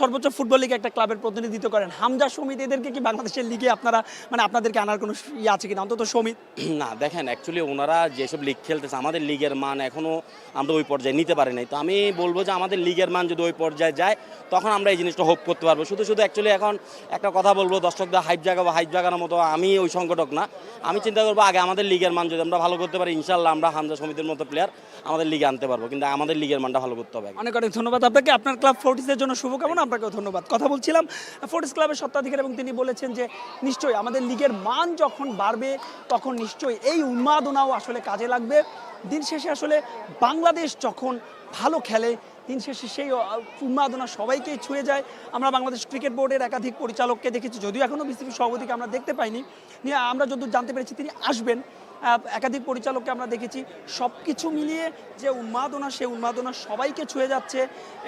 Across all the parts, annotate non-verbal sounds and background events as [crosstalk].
সর্বোচ্চ ফুটবল লিগে একটা ক্লাবের প্রতিনিধিত্ব করেন। হামজা সমিত এদেরকে কি বাংলাদেশের লিগে আপনারা মানে আপনাদেরকে আনার কোনো ইয়ে আছে কিনা? অন্তত সমিত [clears throat] না দেখেন অ্যাকচুয়ালি ওনারা যেসব লিগ খেলতেছে আমাদের লিগের মান এখনও আমরা ওই পর্যায়ে নিতে পারি নাই। তো আমি বলব যে আমাদের লিগের মান যদি ওই পর্যায়ে যায় তখন আমরা এই জিনিসটা হোপ করতে পারব। শুধু শুধু অ্যাকচুয়ালি এখন একটা কথা বলব দর্শকদের হাইপ জায়গা বা হাইপ জায়গার মতো আমি ওই সংগঠক না। আমি চিন্তা করব আগে আমাদের লিগের মান যদি আমরা ভালো করতে পারি ইনশাল্লাহ আমরা হামজা সমিতির মতো প্লেয়ার আমাদের লিগে আনতে পারব। কিন্তু আমাদের লিগের মানটা ভালো করতে হবে অনেক অনেক ধন্যবাদ আপনাকে। আপনার ক্লাব ফোর্টিসের জন্য শুভকামনা। আপনাকেও ধন্যবাদ। কথা বলছিলাম ফোর্টিস ক্লাবের সত্ত্বাধিকারী এবং তিনি বলেছেন যে, নিশ্চয়ই আমাদের লিগের মান যখন বাড়বে, তখন নিশ্চয়ই এই উন্মাদনাও আসলে কাজে লাগবে। দিন শেষে আসলে বাংলাদেশ যখন ভালো খেলে, দিন শেষে সেই উন্মাদনা সবাইকেই ছুঁয়ে যায়। আমরা বাংলাদেশ ক্রিকেট বোর্ডের একাধিক পরিচালককে দেখেছি, যদিও এখনও বিসিবি সভাপতিকে আমরা দেখতে পাইনি। নিয়ে আমরা যতদূর জানতে পেরেছি, তিনি আসবেন। একাধিক পরিচালককে আমরা দেখেছি সব কিছু মিলিয়ে যে উন্মাদনা সেই উন্মাদনা সবাইকে ছুঁয়ে যাচ্ছে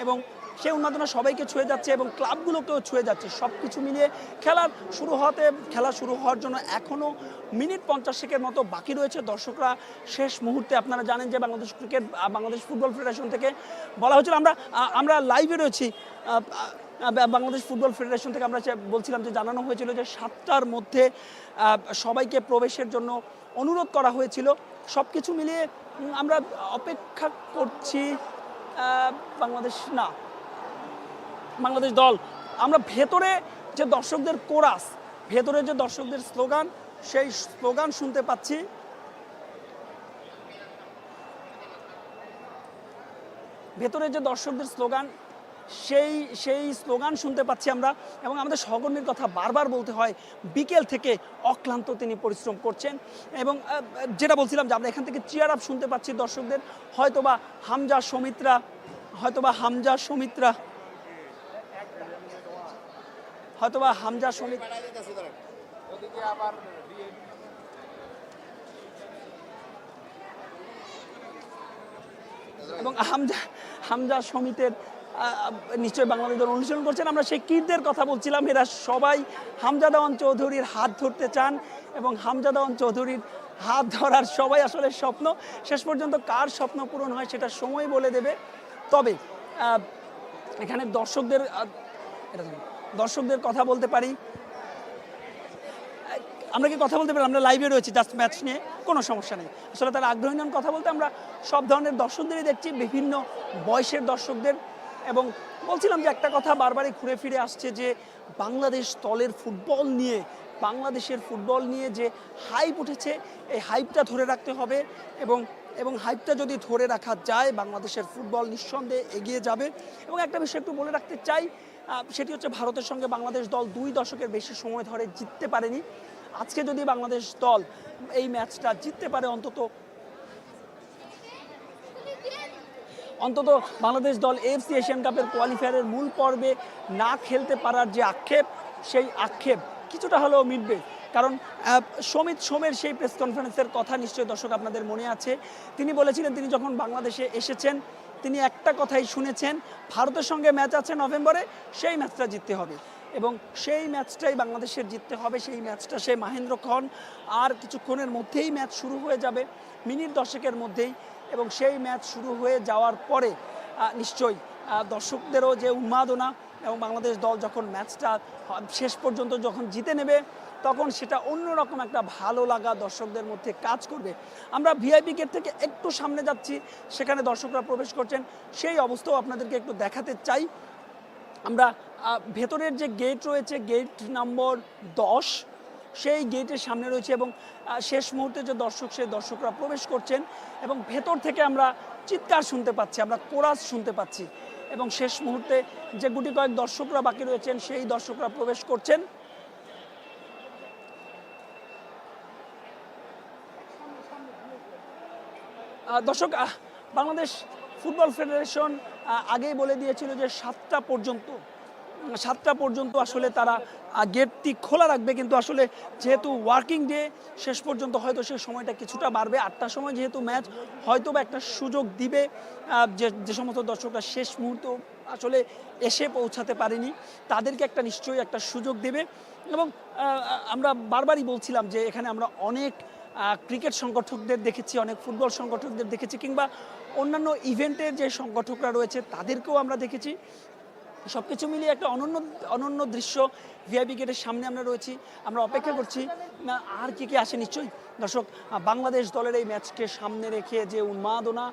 এবং সেই উন্মাদনা সবাইকে ছুঁয়ে যাচ্ছে এবং ক্লাবগুলোকেও ছুঁয়ে যাচ্ছে। সব কিছু মিলিয়ে খেলার শুরু হতে খেলা শুরু হওয়ার জন্য এখনও মিনিট পঞ্চাশ পঞ্চাশেকের মতো বাকি রয়েছে। দর্শকরা শেষ মুহূর্তে আপনারা জানেন যে Bangladesh cricket Bangladesh football federation থেকে বলা হয়েছিল, আমরা আমরা লাইভে রয়েছি। বাংলাদেশ ফুটবল ফেডারেশন থেকে আমরা বলছিলাম যে জানানো হয়েছিল যে সাতটার মধ্যে সবাইকে প্রবেশের জন্য অনুরোধ করা হয়েছিল। সব কিছু মিলিয়ে আমরা অপেক্ষা করছি বাংলাদেশ, না বাংলাদেশ দল। আমরা ভেতরে যে দর্শকদের কোরাস, ভেতরে যে দর্শকদের স্লোগান, সেই স্লোগান শুনতে পাচ্ছি। ভেতরে যে দর্শকদের স্লোগান, সেই সেই স্লোগান শুনতে পাচ্ছি আমরা এবং আমাদের সহকর্মীর কথা বারবার বলতে হয়, বিকেল থেকে অক্লান্ত তিনি পরিশ্রম করছেন এবং যেটা বলছিলাম যে আমরা এখান থেকে চিয়ার আপ শুনতে পাচ্ছি দর্শকদের, হয়তোবা হামজা সমিত্রা, হয়তোবা হামজা সমিত্রা হয়তোবা হামজা সমিত এবং হামজা হামজা সমিতের নিশ্চয়ই বাংলাদেশ দল অনুসরণ করছেন। আমরা সেই কীরদের কথা বলছিলাম এরা সবাই হামজা দেওয়ান চৌধুরীর হাত ধরতে চান এবং হামজা দেওয়ান চৌধুরীর হাত ধরার সবাই আসলে স্বপ্ন। শেষ পর্যন্ত কার স্বপ্ন পূরণ হয় সেটা সময় বলে দেবে। তবে এখানে দর্শকদের এটা দর্শকদের কথা বলতে পারি? আমরা কি কথা বলতে পারি? আমরা লাইভে রয়েছি জাস্ট ম্যাচ নিয়ে, কোনো সমস্যা নেই। আসলে তারা আগ্রহী নন কথা বলতে, আমরা সব ধরনের দর্শকদেরই দেখছি, বিভিন্ন বয়সের দর্শকদের। এবং বলছিলাম যে একটা কথা বারবারই ঘুরে ফিরে আসছে যে বাংলাদেশ দলের ফুটবল নিয়ে, বাংলাদেশের ফুটবল নিয়ে যে হাইপ উঠেছে, এই হাইপটা ধরে রাখতে হবে। এবং এবং হাইপটা যদি ধরে রাখা যায়, বাংলাদেশের ফুটবল নিঃসন্দেহে এগিয়ে যাবে। এবং একটা বিষয় একটু বলে রাখতে চাই সেটি হচ্ছে ভারতের সঙ্গে বাংলাদেশ দল দুই দশকের বেশি সময় ধরে জিততে পারেনি। আজকে যদি বাংলাদেশ দল এই ম্যাচটা জিততে পারে, অন্তত অন্তত বাংলাদেশ দল এফসি এশিয়ান কাপের কোয়ালিফায়ারের মূল পর্বে না খেলতে পারার যে আক্ষেপ, সেই আক্ষেপ কিছুটা হলেও মিটবে। কারণ সমিত সোমের সেই প্রেস কনফারেন্সের কথা নিশ্চয়ই দর্শক আপনাদের মনে আছে। তিনি বলেছিলেন তিনি যখন বাংলাদেশে এসেছেন, তিনি একটা কথাই শুনেছেন, ভারতের সঙ্গে ম্যাচ আছে নভেম্বরে, সেই ম্যাচটা জিততে হবে। এবং সেই ম্যাচটাই বাংলাদেশের জিততে হবে, সেই ম্যাচটা সে মাহেন্দ্র খন। আর কিছুক্ষণের মধ্যেই ম্যাচ শুরু হয়ে যাবে, মিনিট দশকের মধ্যেই। এবং সেই ম্যাচ শুরু হয়ে যাওয়ার পরে নিশ্চয়ই দর্শকদেরও যে উন্মাদনা এবং বাংলাদেশ দল যখন ম্যাচটা শেষ পর্যন্ত যখন জিতে নেবে তখন সেটা অন্যরকম একটা ভালো লাগা দর্শকদের মধ্যে কাজ করবে। আমরা ভিআইপি গেট থেকে একটু সামনে যাচ্ছি, সেখানে দর্শকরা প্রবেশ করছেন। সেই অবস্থাও আপনাদেরকে একটু দেখাতে চাই। আমরা ভেতরের যে গেট রয়েছে, গেট নম্বর দশ, সেই গেটের সামনে রয়েছে এবং শেষ মুহূর্তে যে দর্শক, সেই দর্শকরা প্রবেশ করছেন এবং ভেতর থেকে আমরা চিৎকার শুনতে পাচ্ছি, আমরা কোরাস শুনতে পাচ্ছি এবং শেষ মুহূর্তে যে গুটি কয়েক দর্শকরা বাকি রয়েছেন, সেই দর্শকরা প্রবেশ করছেন। দর্শক বাংলাদেশ ফুটবল ফেডারেশন আগেই বলে দিয়েছিল যে সাতটা পর্যন্ত সাতটা পর্যন্ত আসলে তারা গেটটি খোলা রাখবে। কিন্তু আসলে যেহেতু ওয়ার্কিং ডে, শেষ পর্যন্ত হয়তো সেই সময়টা কিছুটা বাড়বে। আটটার সময় যেহেতু ম্যাচ হয়তো বা একটা সুযোগ দিবে যে যে সমস্ত দর্শকরা শেষ মুহূর্ত আসলে এসে পৌঁছাতে পারেনি, তাদেরকে একটা নিশ্চয়ই একটা সুযোগ দেবে। এবং আমরা বারবারই বলছিলাম যে এখানে আমরা অনেক ক্রিকেট সংগঠকদের দেখেছি, অনেক ফুটবল সংগঠকদের দেখেছি, কিংবা অন্যান্য ইভেন্টের যে সংগঠকরা রয়েছে, তাদেরকেও আমরা দেখেছি। সব কিছু মিলিয়ে একটা অনন্য অনন্য দৃশ্য ভিআইপি গেটের সামনে আমরা রয়েছি। আমরা অপেক্ষা করছি আর কি কি আসে নিশ্চয়ই? দর্শক বাংলাদেশ দলের এই ম্যাচকে সামনে রেখে যে উন্মাদনা,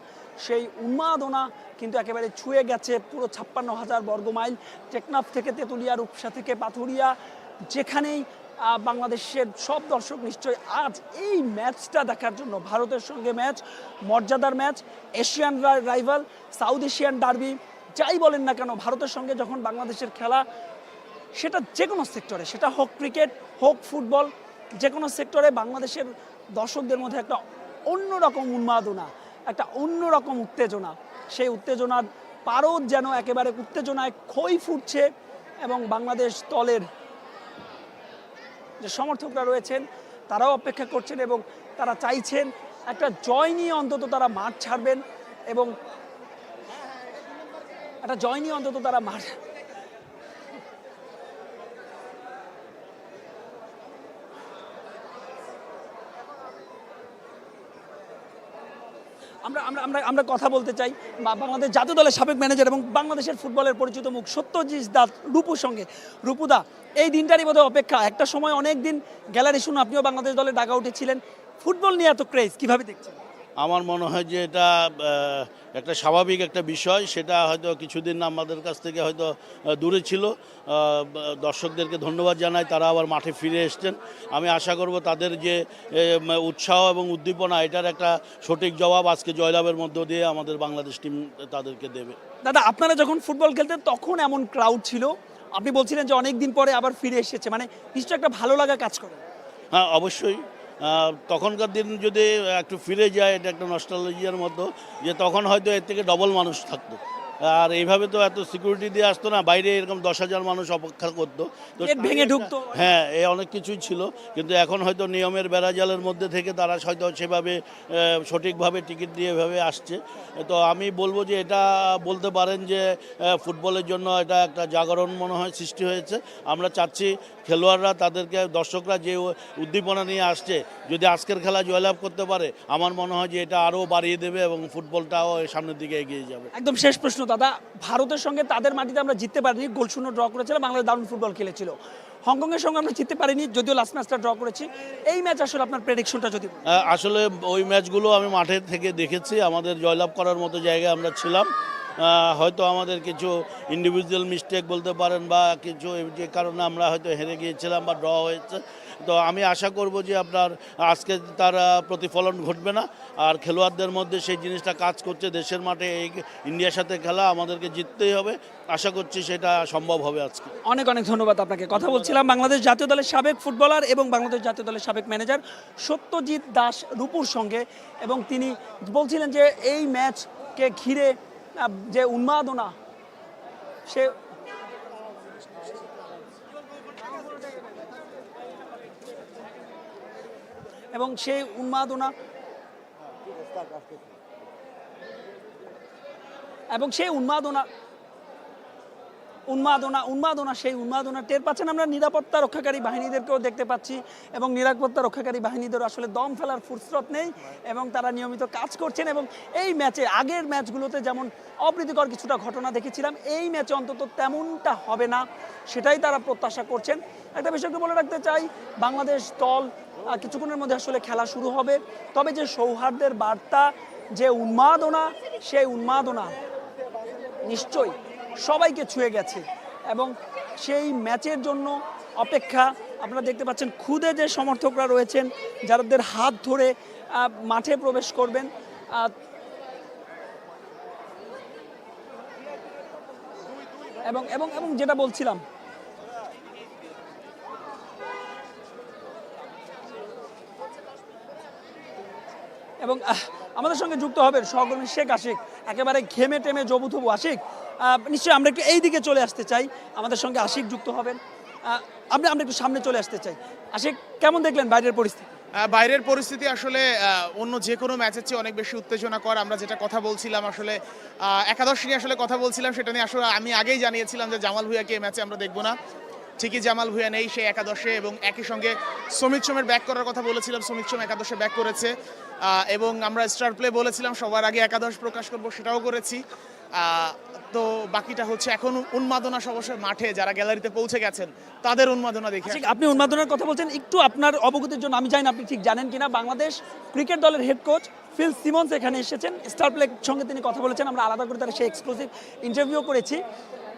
সেই উন্মাদনা কিন্তু একেবারে ছুঁয়ে গেছে পুরো ছাপ্পান্ন হাজার বর্গ মাইল টেকনাফ থেকে তেঁতুলিয়া, রূপসা থেকে পাথুরিয়া, যেখানেই বাংলাদেশের সব দর্শক নিশ্চয়ই আজ এই ম্যাচটা দেখার জন্য, ভারতের সঙ্গে ম্যাচ, মর্যাদার match, Asian rival South Asian derby যাই বলেন না কেন, ভারতের সঙ্গে যখন বাংলাদেশের খেলা, সেটা যে কোনো সেক্টরে সেটা হোক ক্রিকেট হোক ফুটবল যে কোনো সেক্টরে বাংলাদেশের দর্শকদের মধ্যে একটা অন্যরকম উন্মাদনা, একটা অন্যরকম উত্তেজনা। সেই উত্তেজনার পারদ যেন একেবারে উত্তেজনায় ক্ষয় ফুটছে এবং বাংলাদেশ দলের যে সমর্থকরা রয়েছেন, তারাও অপেক্ষা করছেন এবং তারা চাইছেন একটা জয় নিয়ে অন্তত তারা মাঠ ছাড়বেন এবং একটা জয় নিয়ে অন্তত তারা মাঠ আমরা আমরা আমরা আমরা কথা বলতে চাই বাংলাদেশ জাতীয় দলের সাবেক ম্যানেজার এবং বাংলাদেশের ফুটবলের পরিচিত মুখ সত্যজিৎ দাস, রূপুর সঙ্গে। রূপুদা এই দিনটারই বোধহয় অপেক্ষা। একটা সময় অনেক দিন গ্যালারি শুনুন আপনিও বাংলাদেশ দলে ডাকা উঠেছিলেন। ফুটবল নিয়ে এত ক্রেজ কীভাবে দেখছেন? আমার মনে হয় যে এটা একটা স্বাভাবিক একটা বিষয়। সেটা হয়তো কিছুদিন আমাদের কাছ থেকে হয়তো দূরে ছিল। দর্শকদেরকে ধন্যবাদ জানাই তারা আবার মাঠে ফিরে এসছেন। আমি আশা করব তাদের যে উৎসাহ এবং উদ্দীপনা এটার একটা সঠিক জবাব আজকে জয়লাভের মধ্য দিয়ে আমাদের বাংলাদেশ টিম তাদেরকে দেবে। দাদা আপনারা যখন ফুটবল খেলতেন তখন এমন ক্রাউড ছিল? আপনি বলছিলেন যে অনেক দিন পরে আবার ফিরে এসেছে। মানে নিশ্চয়ই একটা ভালো লাগা কাজ করে। হ্যাঁ অবশ্যই। তখনকার দিন যদি একটু ফিরে যায়, এটা একটা নস্টালজিয়ার মতো, যে তখন হয়তো এর থেকে ডবল মানুষ থাকতো। আর এইভাবে তো এত সিকিউরিটি দিয়ে আসতো না বাইরে এরকম দশ হাজার মানুষ অপেক্ষা করতো। তো ভেঙে ঢুকতো। হ্যাঁ এ অনেক কিছুই ছিল কিন্তু এখন হয়তো নিয়মের বেড়াজালের মধ্যে থেকে তারা হয়তো সেভাবে সঠিকভাবে টিকিট দিয়ে এভাবে আসছে। তো আমি বলব যে এটা বলতে পারেন যে ফুটবলের জন্য এটা একটা জাগরণ মনে হয় সৃষ্টি হয়েছে। আমরা চাচ্ছি খেলোয়াড়রা তাদেরকে দর্শকরা যে উদ্দীপনা নিয়ে আসছে যদি আজকের খেলা জয়লাভ করতে পারে আমার মনে হয় যে এটা আরও বাড়িয়ে দেবে এবং ফুটবলটাও সামনের দিকে এগিয়ে যাবে। একদম শেষ প্রশ্ন দাদা, ভারতের সঙ্গে তাদের মাটিতে আমরা জিততে পারিনি, গোল শূন্য ড্র করেছিলাম বাংলাদেশ দারুণ ফুটবল খেলেছিল। হংকংয়ের সঙ্গে আমরা জিততে পারিনি, যদিও লাস্ট ম্যাচটা ড্র করেছি। এই ম্যাচ আসলে আপনার প্রেডিকশনটা যদি আসলে ওই ম্যাচগুলো আমি মাঠে থেকে দেখেছি, আমাদের জয়লাভ করার মতো জায়গায় আমরা ছিলাম। হয়তো আমাদের কিছু ইন্ডিভিজুয়াল মিস্টেক বলতে পারেন বা কিছু যে কারণে আমরা হয়তো হেরে গিয়েছিলাম বা ড্র হয়েছে। তো আমি আশা করব যে আপনার, আজকে তার প্রতিফলন ঘটবে না। আর খেলোয়াড়দের মধ্যে সেই জিনিসটা কাজ করছে, দেশের মাঠে এই ইন্ডিয়ার সাথে খেলা আমাদেরকে জিততেই হবে। আশা করছি সেটা সম্ভব হবে আজকে। অনেক অনেক ধন্যবাদ আপনাকে। কথা বলছিলাম বাংলাদেশ জাতীয় দলের সাবেক ফুটবলার এবং বাংলাদেশ জাতীয় দলের সাবেক ম্যানেজার সত্যজিৎ দাস রূপুর সঙ্গে। এবং তিনি বলছিলেন যে এই ম্যাচকে ঘিরে যে উন্মাদনা, সে এবং সেই উন্মাদনা এবং সেই উন্মাদনা উন্মাদনা উন্মাদনা, সেই উন্মাদনা টের পাচ্ছেন আমরা। নিরাপত্তা রক্ষাকারী বাহিনীদেরকেও দেখতে পাচ্ছি এবং নিরাপত্তা রক্ষাকারী বাহিনীদের আসলে দম ফেলার ফুরসত নেই এবং তারা নিয়মিত কাজ করছেন এবং এই ম্যাচে, আগের ম্যাচগুলোতে যেমন অপ্রীতিকর কিছুটা ঘটনা দেখেছিলাম, এই ম্যাচে অন্তত তেমনটা হবে না, সেটাই তারা প্রত্যাশা করছেন। একটা বিষয়কে বলে রাখতে চাই, বাংলাদেশ দল কিছুক্ষণের মধ্যে আসলে খেলা শুরু হবে। তবে যে সৌহার্দ্যের বার্তা, যে উন্মাদনা, সেই উন্মাদনা নিশ্চয়ই সবাইকে ছুঁয়ে গেছে। এবং সেই ম্যাচের জন্য অপেক্ষা আপনারা দেখতে পাচ্ছেন, খুদে যে সমর্থকরা রয়েছেন, যাদের হাত ধরে মাঠে প্রবেশ করবেন এবং এবং এবং যেটা বলছিলাম এবং আমাদের সঙ্গে যুক্ত হবে সহকর্মী শেখ আশিক। একেবারে ঘেমে টেমে জবুথবু আশিক। নিশ্চয়ই আমরা একটু এই দিকে চলে আসতে চাই। আমাদের সঙ্গে আশিক যুক্ত হবেন। আহ, আমরা একটু সামনে চলে আসতে চাই। আশিক কেমন দেখলেন বাইরের পরিস্থিতি? বাইরের পরিস্থিতি আসলে অন্য যে কোনো ম্যাচের চেয়ে অনেক বেশি উত্তেজনাকর। আমরা যেটা কথা বলছিলাম আসলে একাদশ নিয়ে আসলে কথা বলছিলাম সেটা নিয়ে আসলে আমি আগেই জানিয়েছিলাম যে জামাল ভুইয়াকে এই ম্যাচে আমরা দেখব না। ঠিকই জামাল ভুঁইয়া নেই, সেই একাদশে এবং একই সঙ্গে সমিত সোমের ব্যাক করার কথা বলেছিলাম সমিত সোম একাদশে ব্যাক করেছে। এবং আমরা স্টার প্লে বলেছিলাম, সবার আগে একাদশ প্রকাশ করব সেটাও করেছি। তো বাকিটা হচ্ছে এখন উন্মাদনা সবশেষ মাঠে, যারা গ্যালারিতে পৌঁছে গেছেন, তাদের উন্মাদনা দেখে ঠিক আপনি উন্মাদনার কথা বলছেন, একটু আপনার অবগতির জন্য আমি জানি আপনি ঠিক জানেন কিনা, বাংলাদেশ ক্রিকেট দলের হেড কোচ ফিল সিমন্স এখানে এসেছেন। স্টার প্লের সঙ্গে তিনি কথা বলেছেন, আমরা আলাদা করে তার সেই এক্সক্লুসিভ ইন্টারভিউ করেছি।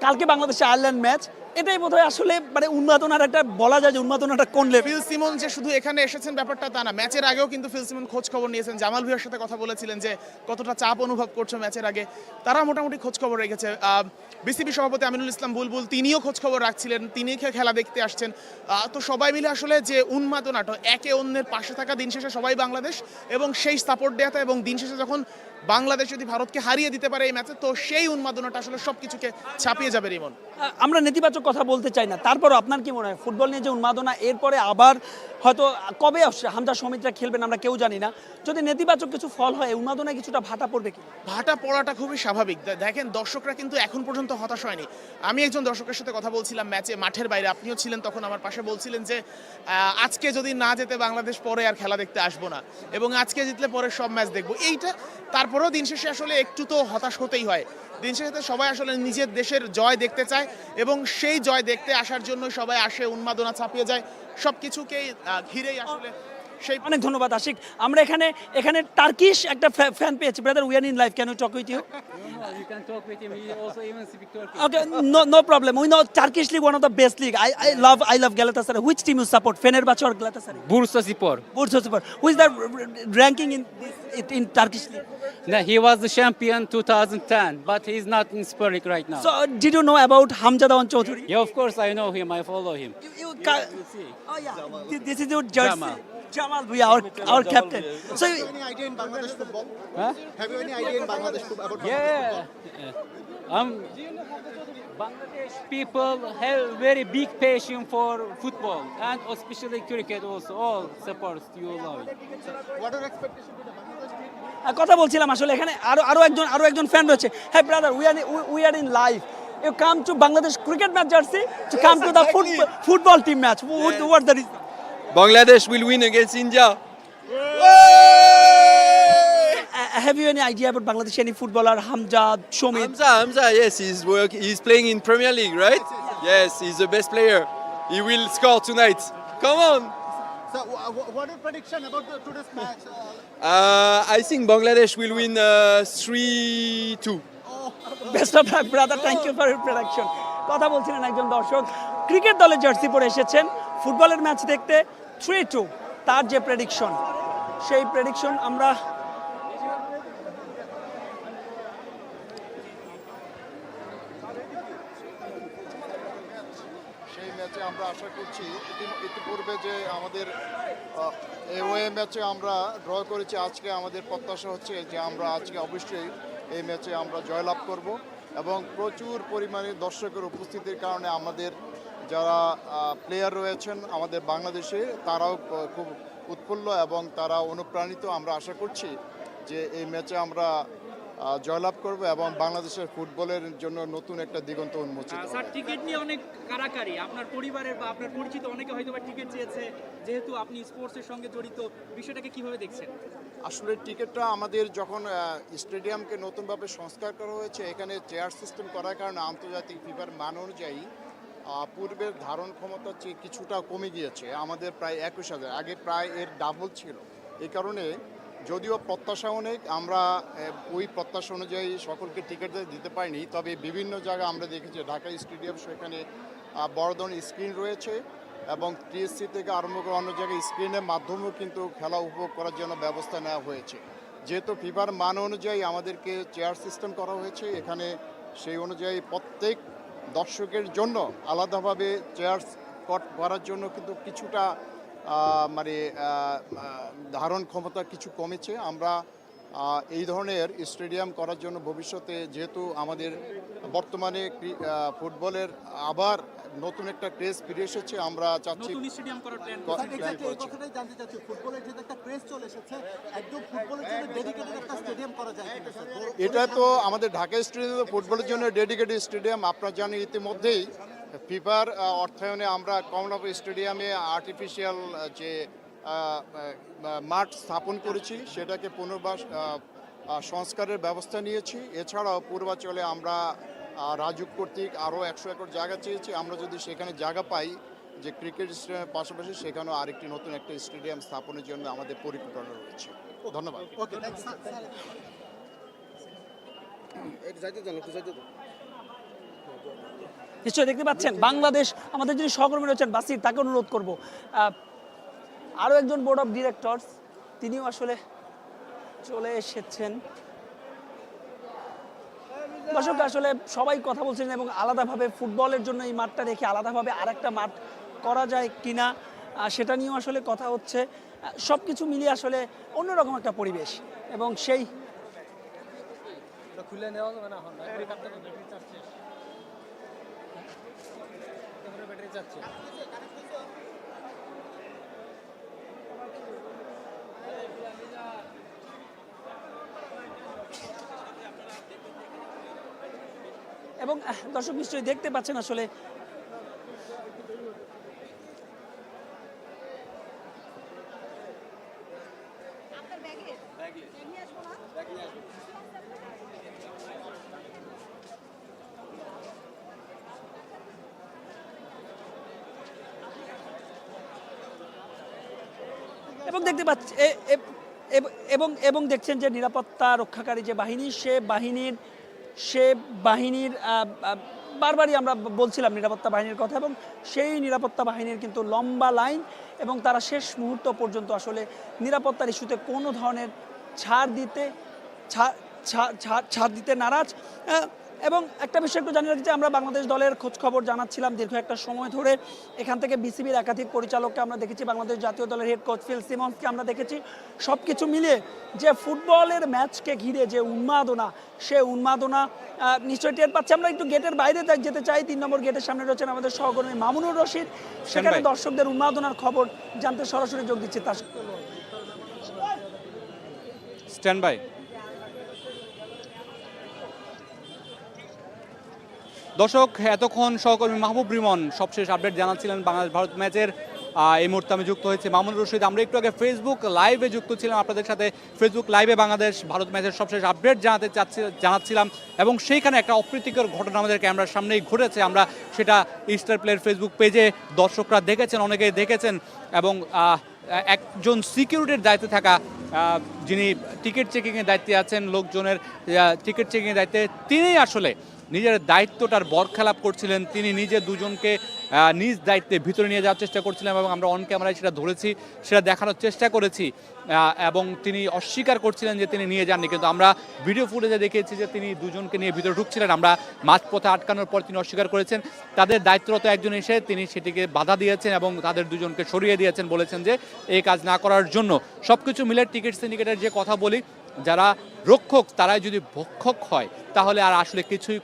কালকে বাংলাদেশে আয়ারল্যান্ড ম্যাচ, এটাই বোধহয় আসলে মানে উন্মাদনার একটা বলা যায় যে উন্মাদনাটা কোন লেভেল ফিল সিমন যে শুধু এখানে এসেছেন ব্যাপারটা তা না, ম্যাচের আগেও কিন্তু ফিল সিমন খোঁজ খবর নিয়েছেন। জামাল ভুইয়ার সাথে কথা বলেছিলেন যে কতটা চাপ অনুভব করছ ম্যাচের আগে। তারা মোটামুটি খোঁজ খবর রেখেছে। বিসিবি সভাপতি আমিনুল ইসলাম বুলবুল, তিনিও খোঁজ খবর রাখছিলেন, তিনি খেলা দেখতে আসছেন। তো সবাই মিলে আসলে যে উন্মাদনাটা, একে অন্যের পাশে থাকা দিন শেষে সবাই বাংলাদেশ এবং সেই সাপোর্ট দেওয়াটা এবং দিন শেষে যখন বাংলাদেশ যদি ভারতকে হারিয়ে দিতে পারে এই ম্যাচে, তো সেই উন্মাদনাটা আসলে সব কিছুকে ছাপিয়ে যাবে, রিমন। আমরা নেতিবাচক কথা বলতে চাই না। তারপরও আপনার কি মনে হয়? ফুটবল নিয়ে যে উন্মাদনা, এরপরে আবার হয়তো, কবে হামজা সমিতরা খেলবেন আমরা কেউ জানি না। যদি নেতিবাচক কিছু ফল হয় উন্মাদনায় কিছুটা ভাটা পড়বে কি ভাটা পড়াটা খুবই স্বাভাবিক। দেখেন, দর্শকরা কিন্তু এখন পর্যন্ত হতাশ হয়নি। আমি একজন দর্শকের সাথে কথা বলছিলাম ম্যাচে, মাঠের বাইরে। আপনিও ছিলেন তখন আমার পাশে বলছিলেন যে আজকে যদি না যেতে বাংলাদেশ, পরে আর খেলা দেখতে আসব না। এবং আজকে জিতলে পরে সব ম্যাচ দেখব। এইটা, তারপরেও দিন শেষে আসলে একটু তো হতাশ হতেই হয়। দিন শেষে সবাই আসলে নিজের দেশের জয় দেখতে চায় এবং সেই জয় দেখতে আসার জন্য সবাই আসে, উন্মাদনা ছাপিয়ে যায়। সব কিছুকেই ঘিরেই আসলে সেই অনেক ধন্যবাদ, আশিক। আমরা এখানে এখানে টার্কিশ একটা ফ্যান পেয়েছি। Brother we are in life can you talk with you You can talk with him. He also even speak Turkish. Okay, no, no problem. We know Turkish league one of the best league. I, I love I love Galatasaray. Which team you support? Fenerbahce or Galatasaray? Bursa Spor. Bursaspor. Who is the r- r- ranking in this, in Turkish league? No, he was the champion 2010, but he's not in Spor League right now. So uh, did you know about Hamjadawan Chaudhary? yeah, of course I know him. I follow him. You, you ca- You see. oh yeah, Th- this is your jersey. Jamal. Jamal, we our our captain. So have you- any idea in Bangladesh football? Huh? Have you any idea in Bangladesh football about Yeah. Um, Bangladesh people have very big passion for football and especially cricket also. All supports you love. What are expectations for the Bangladesh team? কথা বলছিলাম আসলে এখানে আরও আরও একজন আরও একজন fan রয়েছে হ্যাঁ brother we are we are in live you come to Bangladesh cricket match jersey to come to the football team match what the reason Bangladesh will win against India. Have you any idea about Bangladesh any footballer Hamjad Shomit Hamza, Hamza, yes, he's work. He's playing in Premier League, right? Yes, he's the best player. He will score tonight. Come on. So, wh- wh- what is prediction about the, today's match? Uh, Uh, I think Bangladesh will win uh, three two. Best of luck brother thank you for your production কথা বলছিলেন একজন দর্শক cricket দলের jersey পরে এসেছেন ফুটবলের match দেখতে three two তার যে প্রেডিকশন সেই প্রেডিকশন আমরা সেই ম্যাচে আমরা আশা করছি ইতিপূর্বে যে আমাদের এওয়ে ম্যাচে আমরা ড্র করেছি, আজকে আমাদের প্রত্যাশা হচ্ছে যে আমরা আজকে অবশ্যই এই ম্যাচে আমরা জয়লাভ করব এবং প্রচুর পরিমাণে দর্শকের উপস্থিতির কারণে আমাদের যারা প্লেয়ার রয়েছেন আমাদের বাংলাদেশে, তারাও খুব উৎফুল্ল এবং তারা অনুপ্রাণিত। আমরা আশা করছি যে এই ম্যাচে আমরা জয়লাভ করব এবং বাংলাদেশের ফুটবলের জন্য নতুন একটা দিগন্ত উন্মোচিত স্যার টিকিট নিয়ে অনেক কারাকারি। আপনার পরিবারের বা আপনার পরিচিত অনেকে হয়তো বা টিকিট চেয়েছে যেহেতু আপনি স্পোর্টসের সঙ্গে জড়িত বিষয়টাকে কীভাবে দেখছেন? আসলে টিকিটটা আমাদের যখন স্টেডিয়ামকে নতুনভাবে সংস্কার করা হয়েছে এখানে চেয়ার সিস্টেম করার কারণে আন্তর্জাতিক ফিফার মান অনুযায়ী পূর্বের ধারণ ক্ষমতা কিছুটা কমে গিয়েছে। আমাদের প্রায় একুশ হাজার। আগে প্রায় এর ডাবল ছিল। এই কারণে যদিও প্রত্যাশা অনেক, আমরা ওই প্রত্যাশা অনুযায়ী সকলকে টিকিট দিতে পারিনি। তবে বিভিন্ন জায়গায় আমরা দেখেছি, ঢাকা স্টেডিয়াম সেখানে বড় ধরনের স্ক্রিন রয়েছে এবং টিএসসি থেকে আরম্ভ করে অন্য জায়গায় স্ক্রিনের মাধ্যমেও কিন্তু খেলা উপভোগ করার জন্য ব্যবস্থা নেওয়া হয়েছে। যেহেতু ফিফার মান অনুযায়ী আমাদেরকে চেয়ার সিস্টেম করা হয়েছে, এখানে সেই অনুযায়ী প্রত্যেক দর্শকের জন্য আলাদাভাবে চেয়ার কট করার জন্য কিন্তু কিছুটা মানে ধারণ ক্ষমতা কিছু কমেছে। আমরা এই ধরনের স্টেডিয়াম করার জন্য ভবিষ্যতে যেহেতু আমাদের বর্তমানে ফুটবলের আবার নতুন একটা ক্রেজ ফিরে এসেছে আমরা চাচ্ছি নতুন স্টেডিয়াম করার প্ল্যান ক- স্যার, plan exactly এই করছি। কথাটাই জানতে চাচ্ছি। ফুটবলের যে একটা ক্রেজ চলে এসেছে একদম ফুটবলের জন্য ডেডিকেটেড একটা স্টেডিয়াম করা যায় কিনা স্যার বড়- এটা তো আমাদের ঢাকা স্টেডিয়াম ফুটবলের জন্য ডেডিকেটেড স্টেডিয়াম আপনারা জানেন ইতিমধ্যেই ফিফার অর্থায়নে আমরা কমলাপুর স্টেডিয়ামে আর্টিফিশিয়াল যে মাঠ স্থাপন করেছি, সেটাকে পুনর্বাস সংস্কারের ব্যবস্থা নিয়েছি। এছাড়াও পূর্বাচলে আমরা রাজুক কর্তৃক আরও একশো একর জায়গা চেয়েছি। আমরা যদি সেখানে জায়গা পাই, যে ক্রিকেট স্টেডিয়ামের পাশাপাশি সেখানেও আরেকটি নতুন একটা স্টেডিয়াম স্থাপনের জন্য আমাদের পরিকল্পনা রয়েছে। ধন্যবাদ। ওকে নিশ্চয়ই দেখতে পাচ্ছেন, বাংলাদেশ আমাদের যিনি সহকর্মী রয়েছেন, বাসির, তাকে অনুরোধ করব। আরও একজন বোর্ড অফ ডিরেক্টরস তিনিও আসলে চলে এসেছেন। দর্শক, আসলে সবাই কথা বলছেন এবং আলাদাভাবে ফুটবলের জন্য এই মাঠটা রেখে আলাদাভাবে আরেকটা মাঠ করা যায় কিনা সেটা নিয়েও আসলে কথা হচ্ছে। সব কিছু মিলিয়ে আসলে অন্যরকম একটা পরিবেশ এবং সেই এবং আহ, দর্শক নিশ্চয়ই দেখতে পাচ্ছেন আসলে এবং দেখতে পাচ্ছি এ- এ- এব- এবং দেখছেন যে নিরাপত্তা রক্ষাকারী যে বাহিনী, সে বাহিনীর সে বাহিনীর বারবারই আমরা বলছিলাম নিরাপত্তা বাহিনীর কথা এবং সেই নিরাপত্তা বাহিনীর কিন্তু লম্বা লাইন এবং তারা শেষ মুহূর্ত পর্যন্ত আসলে নিরাপত্তার ইস্যুতে কোনো ধরনের ছাড় দিতে ছাড় ছাড় দিতে নারাজ। এবং একটা বিষয় একটু জানিয়ে চাই, আমরা বাংলাদেশ দলের খোঁজ খবর জানাচ্ছিলাম দীর্ঘ একটা সময় ধরে। এখান থেকে বিসিবির একাধিক পরিচালককে আমরা দেখেছি বাংলাদেশ জাতীয় দলের হেড কোচ ফিল সিমন্সকে আমরা দেখেছি। সব কিছু মিলিয়ে যে ফুটবলের ম্যাচকে ঘিরে যে উন্মাদনা সে উন্মাদনা নিশ্চয়ই টের পাচ্ছি। আমরা একটু গেটের বাইরে যেতে চাই। তিন নম্বর গেটের সামনে রয়েছেন আমাদের সহকর্মী মামুনুর রশিদ। সেখানে দর্শকদের উন্মাদনার খবর জানতে সরাসরি যোগ দিচ্ছে তার। স্ট্যান্ড বাই দর্শক, এতক্ষণ সহকর্মী মাহবুব রিমন সবশেষ আপডেট জানাচ্ছিলেন বাংলাদেশ ভারত ম্যাচের। এই মুহূর্তে আমি যুক্ত হয়েছি মামুনুর রশিদ। আমরা একটু আগে ফেসবুক লাইভে যুক্ত ছিলাম। আপনাদের সাথে ফেসবুক লাইভে বাংলাদেশ ভারত ম্যাচের সবশেষ আপডেট জানাতে চাচ্ছি, জানাচ্ছিলাম। এবং সেইখানে একটা অপ্রীতিকর ঘটনা আমাদের ক্যামেরার সামনেই ঘটেছে। আমরা সেটা ইস্টার প্লেয়ার ফেসবুক পেজে দর্শকরা দেখেছেন, অনেকেই দেখেছেন। এবং একজন সিকিউরিটির দায়িত্বে থাকা যিনি টিকিট চেকিংয়ের দায়িত্বে আছেন, লোকজনের টিকিট চেকিংয়ের দায়িত্বে, তিনি আসলে নিজের দায়িত্বটার বরখেলাপ করছিলেন। তিনি নিজে দুজনকে নিজ দায়িত্বে ভিতরে নিয়ে যাওয়ার চেষ্টা করছিলেন এবং আমরা অন ক্যামেরায় সেটা ধরেছি, সেটা দেখানোর চেষ্টা করেছি এবং তিনি অস্বীকার করছিলেন যে তিনি নিয়ে যাননি। কিন্তু আমরা ভিডিও ফুটেজে দেখিয়েছি যে তিনি দুজনকে নিয়ে ভিতরে ঢুকছিলেন। আমরা মাঝপথে আটকানোর পর তিনি অস্বীকার করেছেন। তাদের দায়িত্বরত একজন এসে তিনি সেটিকে বাধা দিয়েছেন এবং তাদের দুজনকে সরিয়ে দিয়েছেন, বলেছেন যে এই কাজ না করার জন্য। সব কিছু মিলে টিকিট সিন্ডিকেটের যে কথা বলি যারা রক্ষক তারাই যদি ভক্ষক হয় তাহলে আর আসলে কিছুই